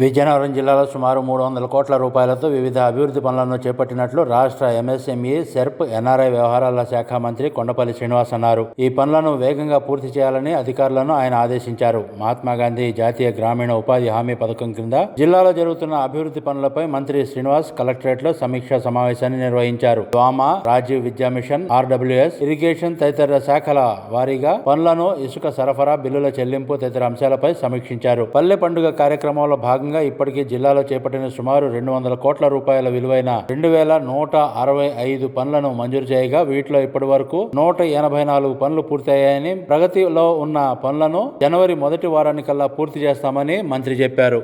విజయనగరం జిల్లాలో సుమారు మూడు వందల కోట్ల రూపాయలతో వివిధ అభివృద్ధి పనులను చేపట్టినట్లు రాష్ట్ర ఎంఎస్ఎంఈ సెర్ప్ ఎన్ఆర్ఐ వ్యవహారాల శాఖ మంత్రి కొండపల్లి శ్రీనివాస్ అన్నారు. ఈ పనులను వేగంగా పూర్తి చేయాలని అధికారులను ఆయన ఆదేశించారు. మహాత్మా గాంధీ జాతీయ గ్రామీణ ఉపాధి హామీ పథకం కింద జిల్లాలో జరుగుతున్న అభివృద్ధి పనులపై మంత్రి శ్రీనివాస్ కలెక్టరేట్లో సమీక్షా సమావేశాన్ని నిర్వహించారు. వామా రాజీవ్ విద్యా మిషన్ ఆర్డబ్ల్యూఎస్ ఇరిగేషన్ తదితర శాఖల వారీగా పనులను ఇసుక సరఫరా బిల్లుల చెల్లింపు తదితర అంశాలపై సమీక్షించారు. పల్లె పండుగ కార్యక్రమంలో భాగంగా భాగంగా ఇప్పటికే జిల్లాలో చేపట్టిన సుమారు రెండు వందల కోట్ల రూపాయల విలువైన రెండు వేల నూట అరవై ఐదు పనులను మంజూరు చేయగా వీటిలో ఇప్పటి వరకు నూట ఎనభై నాలుగు పనులు పూర్తయ్యాయని ప్రగతిలో ఉన్న పనులను జనవరి మొదటి వారానికల్లా పూర్తి చేస్తామని మంత్రి చెప్పారు.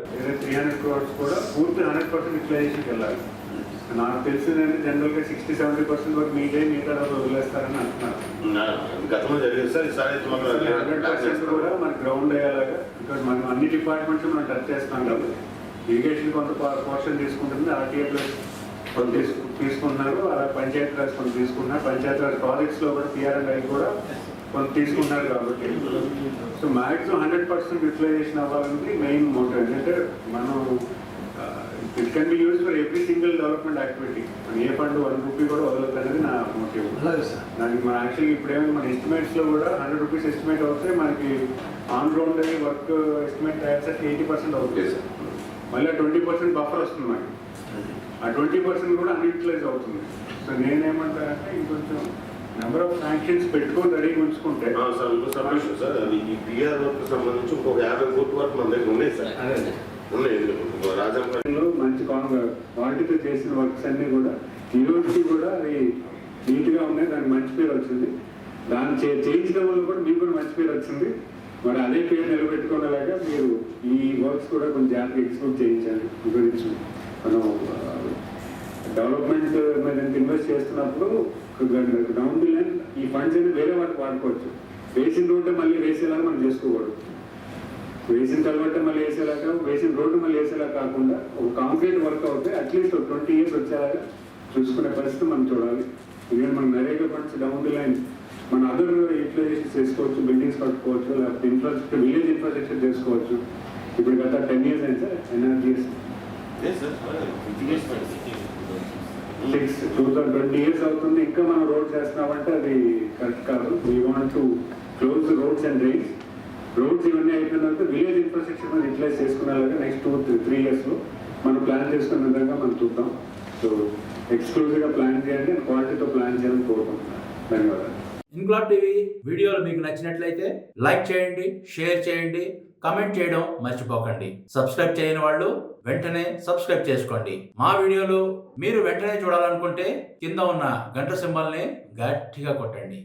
నాకు తెలిసిందంటే జనరల్గా సిక్స్టీ సెవెంటీ పర్సెంట్ వరకు మీదే మిగతా వదిలేస్తారని అంటున్నారు. గతంలో జరిగింది సార్ ఈసారి కూడా మన గ్రౌండ్ అయ్యేలాగా మనం అన్ని డిపార్ట్మెంట్స్ మనం టచ్ చేస్తాం కాబట్టి. ఇరిగేషన్ కొంత పోర్షన్ తీసుకుంటుంది ఆర్టీఏ ప్లస్ కొంత తీసుకు తీసుకుంటున్నారు అలా పంచాయతీ రాజ్ కొంత తీసుకుంటున్నారు. పంచాయతీ రాజ్ ప్రాజెక్ట్స్లో కూడా పిఆర్ఎంఐ కూడా కొంత తీసుకుంటున్నారు కాబట్టి. So maximum hundred percent utilisation అవ్వాలన్నది main motive ఎందుకంటే మనం it can be use for every single development activity మన ఏ ఫండ్ వన్ రూపీ కూడా వదలదు అనేది నా మోటివ్ దానికి మన యాక్చువల్లీ ఇప్పుడేమో మన ఎస్టిమేట్స్లో కూడా హండ్రెడ్ రూపీస్ ఎస్టిమేట్ అవుతే మనకి ఆన్ గ్రౌండ్ వర్క్ ఎస్టిమేట్ తయారు చేస్తే ఎయిటీ పర్సెంట్ అవుతుంది. Sir. మళ్ళీ ట్వంటీ పర్సెంట్ బఫర్ వస్తుంది మనకి ఆ ట్వంటీ పర్సెంట్ కూడా అన్యూటిలైజ్ అవుతుంది. సో నేనేమంటానంటే ఇంకొంచెం నెంబర్ ఆఫ్ శాంక్షన్స్ పెట్టుకొని రెడీగా ఉంచుకుంటే సార్ ఇంకో సార్. అది ఈ పిఆర్ వర్క్ సంబంధించి ఇంకొక యాభై కోట్ల వరకు మన దగ్గర ఉన్నాయి సార్. అదే మంచి క్వాలిటీతో చేసిన వర్క్స్ అన్ని కూడా. ఈ రోజుకి కూడా అవి నీట్గా ఉన్నాయి. దానికి మంచి పేరు వచ్చింది. దాన్ని చే- చేయించడం వల్ల కూడా మీకు కూడా మంచి పేరు వచ్చింది. మరి అదే పేరు నిలబెట్టుకునేలాగా మీరు ఈ వర్క్స్ కూడా కొంచెం జాగ్రత్తగా ఎక్స్పోర్ట్ చేయించాలి. గురించి మనం డెవలప్మెంట్ మీద ఇన్వెస్ట్ చేస్తున్నప్పుడు డౌన్ ది లైన్. ఈ ఫండ్స్ అనేది వేరే వాటికి వాడుకోవచ్చు. వేసిన రోడ్డు మళ్ళీ వేసేలాగా మనం చేసుకోకూడదు. వేసిన తర్వాత మళ్ళీ వేసేలాగా వేసిన రోడ్డు మళ్ళీ వేసేలా కాకుండా ఒక కాంక్రీట్ వర్క్ అవుతే అట్లీస్ట్ ఒక ట్వంటీ ఇయర్స్ వచ్చేలాగా చూసుకునే పరిస్థితి మనం చూడాలి. ఎందుకంటే మన NREGA funds down the line మన అదర్ యూటిలైజేషన్ చేసుకోవచ్చు బిల్డింగ్స్ కట్టుకోవచ్చు లేకపోతే ఇన్ఫ్రాస్ట్రక్చర్ విలేజ్ ఇన్ఫ్రాస్ట్రక్చర్ చేసుకోవచ్చు. ఇప్పుడు గత టెన్ ఇయర్స్ అయింది sir NRGS six two thousand twenty years అవుతుంది. ఇంకా మనం రోడ్ చేస్తున్నామంటే అది కరెక్ట్ కాదు. We want to close roads and drains roads ఇవన్నీ అయిపోయిన తర్వాత విలేజ్ ఇన్ఫ్రాస్ట్రక్చర్ మనం యూటిలైజ్ చేసుకునేలాగా నెక్స్ట్ టూ త్రీ త్రీ ఇయర్స్లో మనం ప్లాన్ చేసుకున్న విధంగా మనం చూద్దాం. సో ఎక్స్క్లూజివ్గా ప్లాన్ చేయండి అండ్ క్వాలిటీతో ప్లాన్ చేయాలని కోరుకుంటున్నాను ధన్యవాదాలు. ఇంక్లాబ్ టీవీ వీడియోలు మీకు నచ్చినట్లయితే లైక్ చేయండి షేర్ చేయండి కమెంట్ చేయడం మర్చిపోకండి. సబ్స్క్రైబ్ చేయని వాళ్ళు వెంటనే సబ్స్క్రైబ్ చేసుకోండి. మా వీడియోలు మీరు వెంటనే చూడాలనుకుంటే కింద ఉన్న గంట సింబల్ని గట్టిగా కొట్టండి.